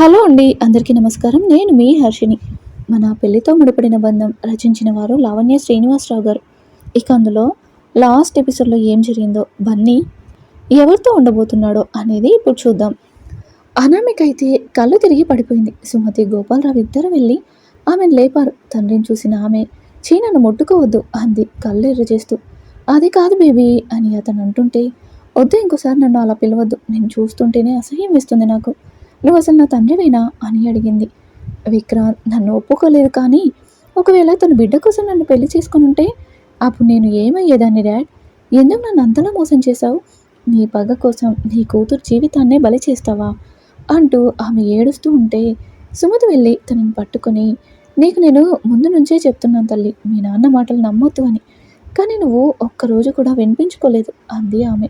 Hello అండి అందరికీ నమస్కారం. నేను మీ హర్షిని మన పెళ్ళితో ముడిపడిన బంధం రచించిన వారు లావణ్య శ్రీనివాసరావు గారు. ఇక అందులో లాస్ట్ ఎపిసోడ్లో ఏం జరిగిందో బన్నీ ఎవరితో ఉండబోతున్నాడో అనేది ఇప్పుడు చూద్దాం. అనామిక అయితే కళ్ళు తిరిగి పడిపోయింది. సుమతి గోపాలరావు ఇద్దరు వెళ్ళి ఆమెను లేపారు. తండ్రిని చూసిన ఆమె చీనను నన్ను ముట్టుకోవద్దు అంది కళ్ళు ఎర్ర చేస్తూ. అది కాదు బేబీ అని అతను అంటుంటే వద్దు ఇంకోసారి నన్ను అలా పిలవద్దు. నేను చూస్తుంటేనే అసహ్యం వేస్తుంది నాకు. నువ్వు అసలు నా తండ్రివేనా అని అడిగింది. విక్రాంత్ నన్ను ఒప్పుకోలేదు కానీ ఒకవేళ తన బిడ్డ కోసం నన్ను పెళ్ళి చేసుకుని ఉంటే అప్పుడు నేను ఏమయ్యేదాన్ని డాడ్? ఎందుకు నన్ను అంతలా మోసం చేశావు? నీ పగ కోసం నీ కూతురు జీవితాన్నే బలి చేస్తావా? అంటూ ఆమె ఏడుస్తూ ఉంటే సుమతి వెళ్ళి తనని పట్టుకొని నీకు నేను ముందు నుంచే చెప్తున్నాను తల్లి మీ నాన్న మాటలు నమ్మొద్దు అని. కానీ నువ్వు ఒక్కరోజు కూడా వినిపించుకోలేదు అంది ఆమె.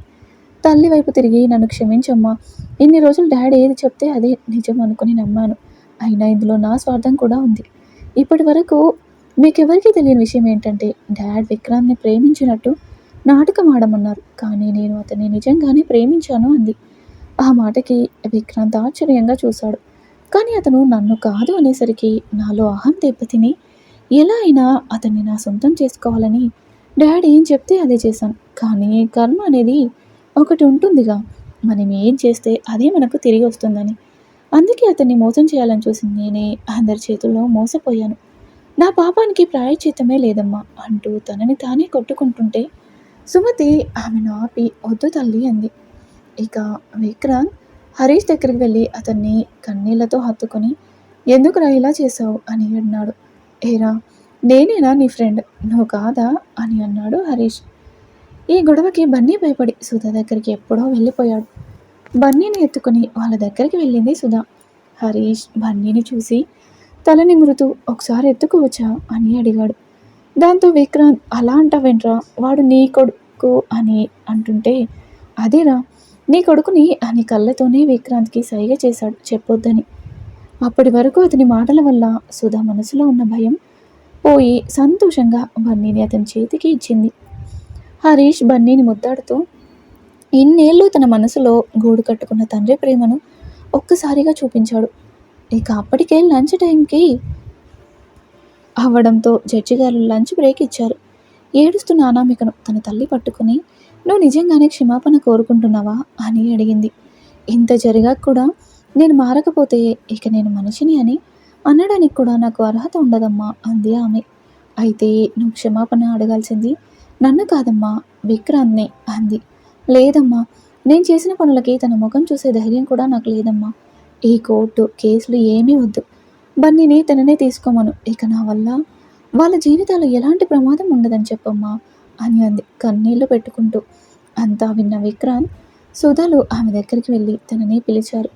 తల్లి వైపు తిరిగి నన్ను క్షమించమ్మా. ఇన్ని రోజులు డాడీ ఏది చెప్తే అదే నిజం అనుకుని నమ్మాను. అయినా ఇందులో నా స్వార్థం కూడా ఉంది. ఇప్పటి వరకు మీకెవరికీ తెలియని విషయం ఏంటంటే డాడ్ విక్రాంత్ని ప్రేమించినట్టు నాటకం ఆడమన్నారు. కానీ నేను అతన్ని నిజంగానే ప్రేమించాను అంది. ఆ మాటకి విక్రాంత్ ఆశ్చర్యంగా చూశాడు. కానీ అతను నన్ను కాదు అనేసరికి నాలో అహం దెబ్బతిని ఎలా అయినా అతన్ని నా సొంతం చేసుకోవాలని డాడీ ఏం చెప్తే అదే చేశాను. కానీ కర్మ అనేది ఒకటి ఉంటుందిగా. మనం ఏం చేస్తే అదే మనకు తిరిగి వస్తుందని. అందుకే అతన్ని మోసం చేయాలని చూసింది నేనే అందరి చేతుల్లో మోసపోయాను. నా పాపానికి ప్రాయచితమే లేదమ్మా అంటూ తనని తానే కొట్టుకుంటుంటే సుమతి ఆమెను ఆపి వద్దు తల్లి అంది. ఇక విక్రాంత్ హరీష్ దగ్గరికి వెళ్ళి అతన్ని కన్నీళ్ళతో హత్తుకొని ఎందుకురా ఇలా చేశావు? అని అన్నాడు. ఏరా నేనేనా నీ ఫ్రెండ్? నువ్వు కాదా? అని అన్నాడు హరీష్. ఈ గొడవకి బన్నీ భయపడి సుధా దగ్గరికి ఎప్పుడో వెళ్ళిపోయాడు. బన్నీని ఎత్తుకుని వాళ్ళ దగ్గరికి వెళ్ళింది సుధా. హరీష్ బన్నీని చూసి తల నిమురుతూ ఒకసారి ఎత్తుకోవచ్చా అని అడిగాడు. దాంతో విక్రాంత్ అలా అంటావేంట్రా? వాడు నీ కొడుకు అని అంటుంటే అదేరా నీ కొడుకుని అని కళ్ళతోనే విక్రాంత్కి సైగ చేశాడు. చెప్పొద్దని. అప్పటి వరకు అతని మాటల వల్ల సుధా మనసులో ఉన్న భయం పోయి సంతోషంగా బన్నీని అతని చేతికి ఇచ్చింది. హరీష్ బన్నీని ముద్దాడుతూ ఇన్నేళ్ళు తన మనసులో గూడు కట్టుకున్న తండ్రి ప్రేమను ఒక్కసారిగా చూపించాడు. ఇక అప్పటికే లంచ్ టైంకి అవ్వడంతో జడ్జి గారు లంచ్ బ్రేక్ ఇచ్చారు. ఏడుస్తున్న అనామికను తన తల్లి పట్టుకుని నువ్వు నిజంగానే క్షమాపణ కోరుకుంటున్నావా? అని అడిగింది. ఇంత జరిగాక కూడా నేను మారకపోతే ఇక నేను మనిషిని అని అనడానికి కూడా నాకు అర్హత ఉండదమ్మా అంది ఆమె. అయితే నువ్వు క్షమాపణ అడగాల్సింది నన్ను కాదమ్మా విక్రాంత్ని అంది. లేదమ్మా నేను చేసిన పనులకి తన ముఖం చూసే ధైర్యం కూడా నాకు లేదమ్మా. ఈ కోర్టు కేసులు ఏమీ వద్దు. బన్నీని తననే తీసుకోమను. ఇక నా వల్ల వాళ్ళ జీవితాలు ఎలాంటి ప్రమాదం ఉండదని చెప్పమ్మా అని అంది కన్నీళ్ళు పెట్టుకుంటూ. అంతా విన్న విక్రాంత్ సుధలు ఆమె దగ్గరికి వెళ్ళి తనని పిలిచారు.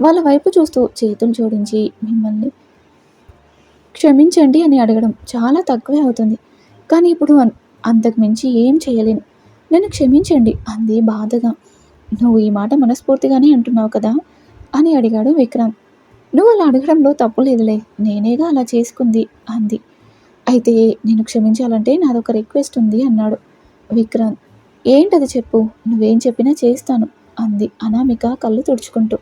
వాళ్ళ వైపు చూస్తూ చేతులు జోడించి మిమ్మల్ని క్షమించండి అని అడగడం చాలా తక్కువే అవుతుంది. కానీ ఇప్పుడు అంతకుమించి ఏం చేయలేను. నన్ను క్షమించండి అంది బాధగా. నువ్వు ఈ మాట మనస్ఫూర్తిగానే అంటున్నావు కదా? అని అడిగాడు విక్రాంత్ నువ్వు అలా అడగడంలో తప్పు లేదులే నేనేగా అలా చేసుకుంది అంది. అయితే నేను క్షమించాలంటే నాదొక రిక్వెస్ట్ ఉంది అన్నాడు విక్రాంత్ ఏంటది చెప్పు నువ్వేం చెప్పినా చేస్తాను అంది అనామిక కళ్ళు తుడుచుకుంటూ.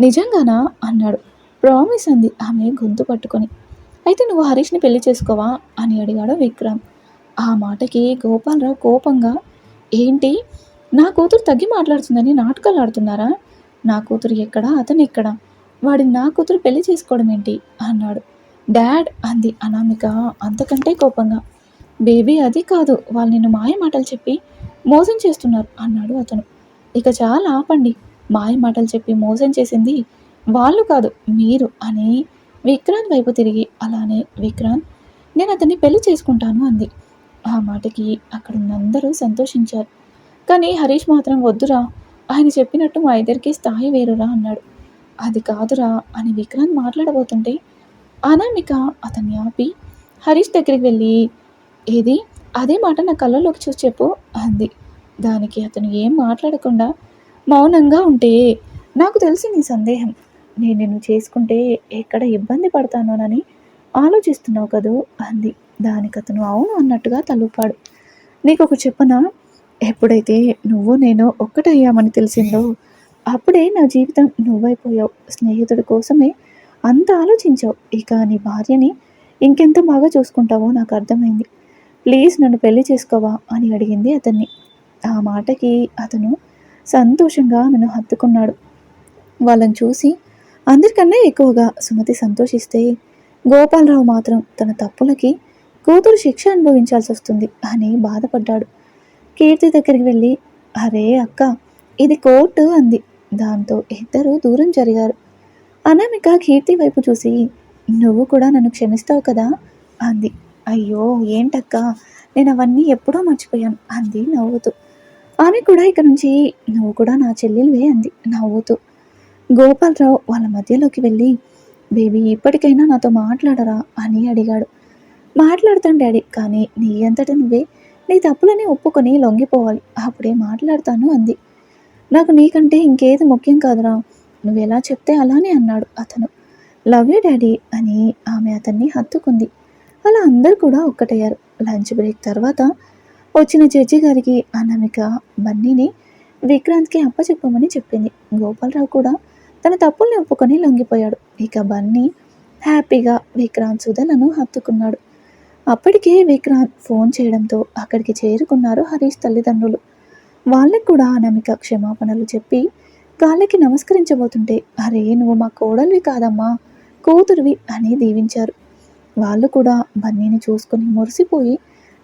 నిజంగానా? అన్నాడు. ప్రామిస్ అంది ఆమె గొంతు పట్టుకొని. అయితే నువ్వు హరీష్ని పెళ్ళి చేసుకోవా? అని అడిగాడు విక్రాంత్ ఆ మాటకి గోపాలరావు కోపంగా ఏంటి? నా కూతురు తగ్గి మాట్లాడుతుందని నాటకాలు ఆడుతున్నారా? నా కూతురు ఎక్కడా? అతను ఎక్కడా? వాడిని నా కూతురు పెళ్ళి చేసుకోవడం ఏంటి? అన్నాడు. డాడ్ అంది అనామిక అంతకంటే కోపంగా. బేబీ అది కాదు. వాళ్ళు నిన్ను మాయ మాటలు చెప్పి మోసం చేస్తున్నారు అన్నాడు అతను. ఇక చాలా ఆపండి. మాయ మాటలు చెప్పి మోసం చేసింది వాళ్ళు కాదు మీరు అని విక్రాంత్ వైపు తిరిగి అలానే విక్రాంత్ నేను అతన్ని పెళ్ళి చేసుకుంటాను అంది. ఆ మాటకి అక్కడున్న అందరూ సంతోషించారు. కానీ హరీష్ మాత్రం వద్దురా ఆయన చెప్పినట్టు మా ఇద్దరికి స్థాయి వేరురా అన్నాడు. అది కాదురా అని విక్రాంత్ మాట్లాడబోతుంటే అనామిక అతన్ని ఆపి హరీష్ దగ్గరికి వెళ్ళి ఏది? అదే మాట నా కళ్ళలోకి చూసి చెప్పు అంది. దానికి అతను ఏం మాట్లాడకుండా మౌనంగా ఉంటే నాకు తెలిసి నీ సందేహం. నేను నిన్ను చేసుకుంటే ఎక్కడ ఇబ్బంది పడతానోనని ఆలోచిస్తున్నావు కదూ అంది. దానికి అతను అవును అన్నట్టుగా తలుపాడు. నీకు ఒక చెప్పనా? ఎప్పుడైతే నువ్వు నేను ఒక్కటయ్యామని తెలిసిందో అప్పుడే నా జీవితం నువ్వైపోయావు. స్నేహితుడి కోసమే అంత ఆలోచించావు. ఇక నీ భార్యని ఇంకెంత బాగా చూసుకుంటావో నాకు అర్థమైంది. ప్లీజ్ నన్ను పెళ్ళి చేసుకోవా అని అడిగింది అతన్ని. ఆ మాటకి అతను సంతోషంగా నన్ను హత్తుకున్నాడు. వాళ్ళని చూసి అందరికన్నా ఎక్కువగా సుమతి సంతోషిస్తే గోపాలరావు మాత్రం తన తప్పులకి కూతురు శిక్ష అనుభవించాల్సి వస్తుంది అని బాధపడ్డాడు. కీర్తి దగ్గరికి వెళ్ళి అరే అక్క ఇది కోర్టు అంది. దాంతో ఇద్దరు దూరం జరిగారు. అనామిక కీర్తి వైపు చూసి నువ్వు కూడా నన్ను క్షమిస్తావు కదా అంది. అయ్యో ఏంటక్క? నేను అవన్నీ ఎప్పుడో మర్చిపోయాను అంది నవ్వుతూ. ఆమె కూడా ఇక నుంచి నువ్వు కూడా నా చెల్లెలివే అంది నవ్వుతూ. గోపాలరావు వాళ్ళ మధ్యలోకి వెళ్ళి బేబీ ఇప్పటికైనా నాతో మాట్లాడరా అని అడిగాడు. మాట్లాడతాను డాడీ. కానీ నీ అంతట నువ్వే నీ తప్పులని ఒప్పుకొని లొంగిపోవాలి. అప్పుడే మాట్లాడతాను అంది. నాకు నీకంటే ఇంకేది ముఖ్యం కాదురా. నువ్వు ఎలా చెప్తే అలానే అన్నాడు అతను. లవ్ యూ డాడీ అని ఆమె అతన్ని హత్తుకుంది. అలా అందరు కూడా ఒక్కటయ్యారు. లంచ్ బ్రేక్ తర్వాత వచ్చిన జడ్జి గారికి అనామిక బన్నీని విక్రాంత్కి అప్పచెప్పమని చెప్పింది. గోపాలరావు కూడా తన తప్పుల్ని ఒప్పుకొని లొంగిపోయాడు. ఇక బన్నీ హ్యాపీగా విక్రాంత్ సుధలను హత్తుకున్నాడు. అప్పటికే విక్రాంత్ ఫోన్ చేయడంతో అక్కడికి చేరుకున్నారు హరీష్ తల్లిదండ్రులు. వాళ్ళకి కూడా అనామిక క్షమాపణలు చెప్పి కాళ్ళకి నమస్కరించబోతుంటే అరే నువ్వు మా కోడలివి కాదమ్మా కూతురువి అని దీవించారు. వాళ్ళు కూడా బన్నీని చూసుకుని మురిసిపోయి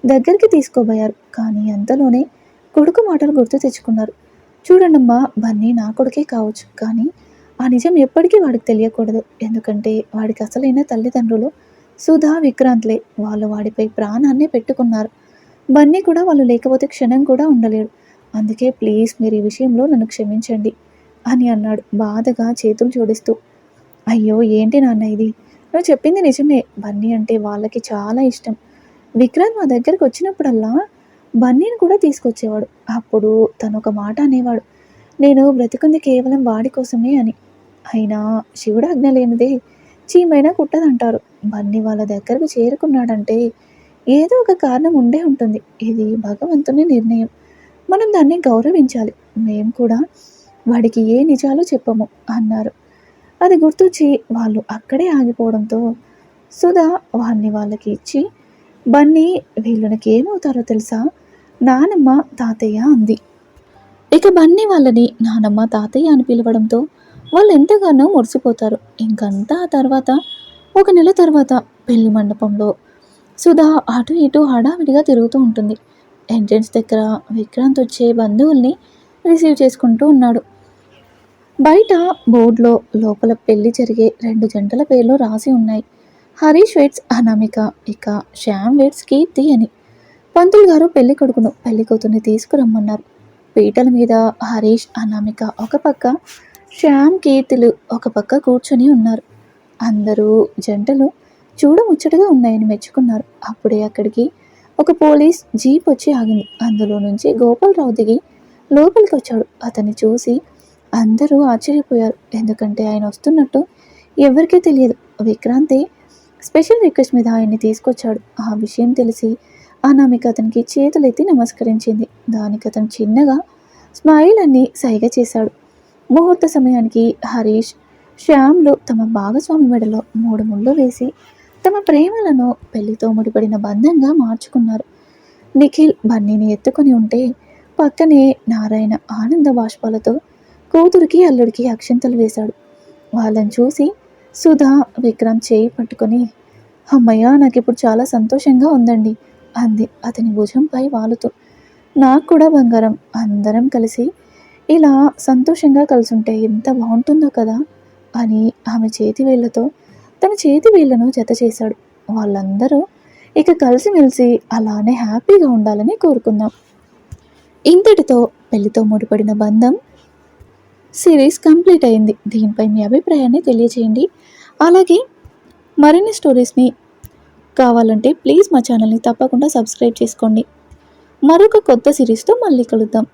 దగ్గరికి తీసుకోబోయారు. కానీ అంతలోనే కొడుకు మాటలు గుర్తు తెచ్చుకున్నారు. చూడండమ్మా బన్నీ నా కొడుకే కావచ్చు కానీ ఆ నిజం ఎప్పటికీ వాడికి తెలియకూడదు. ఎందుకంటే వాడికి అసలైన తల్లిదండ్రులు సుధా విక్రాంత్లే వాళ్ళు వాడిపై ప్రాణాన్ని పెట్టుకున్నారు. బన్నీ కూడా వాళ్ళు లేకపోతే క్షణం కూడా ఉండలేడు. అందుకే ప్లీజ్ మీరు ఈ విషయంలో నన్ను క్షమించండి అని అన్నాడు బాధగా చేతులు జోడిస్తూ. అయ్యో ఏంటి నాన్న ఇది? నువ్వు చెప్పింది నిజమే. బన్నీ అంటే వాళ్ళకి చాలా ఇష్టం. విక్రాంత్ మా దగ్గరకు వచ్చినప్పుడల్లా బన్నీని కూడా తీసుకొచ్చేవాడు. అప్పుడు తను ఒక మాట అనేవాడు. నేను బ్రతికుంది కేవలం వాడి కోసమే అని. అయినా శివుడు ఆజ్ఞ లేనిదే చీమైనా కుట్టదంటారు బన్నీ వాళ్ళ దగ్గరకు చేరుకున్నాడంటే ఏదో ఒక కారణం ఉండే ఉంటుంది. ఇది భగవంతుని నిర్ణయం. మనం దాన్ని గౌరవించాలి. మేము కూడా వాడికి ఏ నిజాలు చెప్పము అన్నారు. అది గుర్తొచ్చి వాళ్ళు అక్కడే ఆగిపోవడంతో సుధా వాడిని వాళ్ళకి ఇచ్చి బన్నీ వీళ్ళకి ఏమవుతారో తెలుసా? నానమ్మ తాతయ్య అంది. ఇక బన్నీ వాళ్ళని నానమ్మ తాతయ్య అని పిలవడంతో వాళ్ళు ఎంతగానో మురిసిపోతారు. ఇంకంతా ఆ తర్వాత ఒక నెల తర్వాత పెళ్ళి మండపంలో సుధా అటు ఇటు హడావిడిగా తిరుగుతూ ఉంటుంది. ఎంట్రెన్స్ దగ్గర విక్రాంత్ వచ్చే బంధువుల్ని రిసీవ్ చేసుకుంటూ ఉన్నాడు. బయట బోర్డులో లోపల పెళ్ళి జరిగే రెండు జంటల పేర్లు రాసి ఉన్నాయి. హరీష్ వెట్స్ అనామిక ఇక శ్యామ్ వెట్స్ కీర్తి అని. పంతులు గారు పెళ్ళి కొడుకును పెళ్ళి కూతుర్ని తీసుకురమ్మన్నారు. పీటల మీద హరీష్ అనామిక ఒక పక్క శ్యామ్ కీర్తులు ఒక పక్క కూర్చొని ఉన్నారు. అందరూ జంటలు చూడముచ్చటగా ఉన్నాయని మెచ్చుకున్నారు. అప్పుడే అక్కడికి ఒక పోలీస్ జీప్ వచ్చి ఆగింది. అందులో నుంచి గోపాలరావు దిగి లోపలికి వచ్చాడు. అతన్ని చూసి అందరూ ఆశ్చర్యపోయారు. ఎందుకంటే ఆయన వస్తున్నట్టు ఎవరికీ తెలియదు. విక్రాంతి స్పెషల్ రిక్వెస్ట్ మీద ఆయన్ని తీసుకొచ్చాడు. ఆ విషయం తెలిసి అనామిక అతనికి చేతులెత్తి నమస్కరించింది. దానికి అతను చిన్నగా స్మైల్ అన్ని సైగ చేశాడు. ముహూర్త సమయానికి హరీష్ శ్యామ్లు తమ భాగస్వామి మెడలో మూడు ముళ్ళు వేసి తమ ప్రేమలను పెళ్ళితో ముడిపడిన బంధంగా మార్చుకున్నారు. నిఖిల్ బన్నీని ఎత్తుకొని ఉంటే పక్కనే నారాయణ ఆనంద బాష్పాలతో కూతురికి అల్లుడికి అక్షంతలు వేశాడు. వాళ్ళని చూసి సుధా విక్రమ్ చేయి పట్టుకొని అమ్మయ్య నాకు ఇప్పుడు చాలా సంతోషంగా ఉందండి అంది అతని భుజంపై వాలుతూ. నాకు కూడా బంగారం అందరం కలిసి ఇలా సంతోషంగా కలిసుంటే ఎంత బాగుంటుందో కదా అని ఆమె చేతి వేళ్ళతో తన చేతి వేళ్ళను జత చేశాడు. వాళ్ళందరూ ఇక కలిసిమెలిసి అలానే హ్యాపీగా ఉండాలని కోరుకుందాం. ఇంతటితో పెళ్ళితో ముడిపడిన బంధం సిరీస్ కంప్లీట్ అయింది. దీనిపై మీ అభిప్రాయాన్ని తెలియచేయండి. అలాగే మరిన్ని స్టోరీస్ని కావాలంటే ప్లీజ్ మా ఛానల్ని తప్పకుండా సబ్స్క్రైబ్ చేసుకోండి. మరొక కొత్త సిరీస్తో మళ్ళీ కలుద్దాం.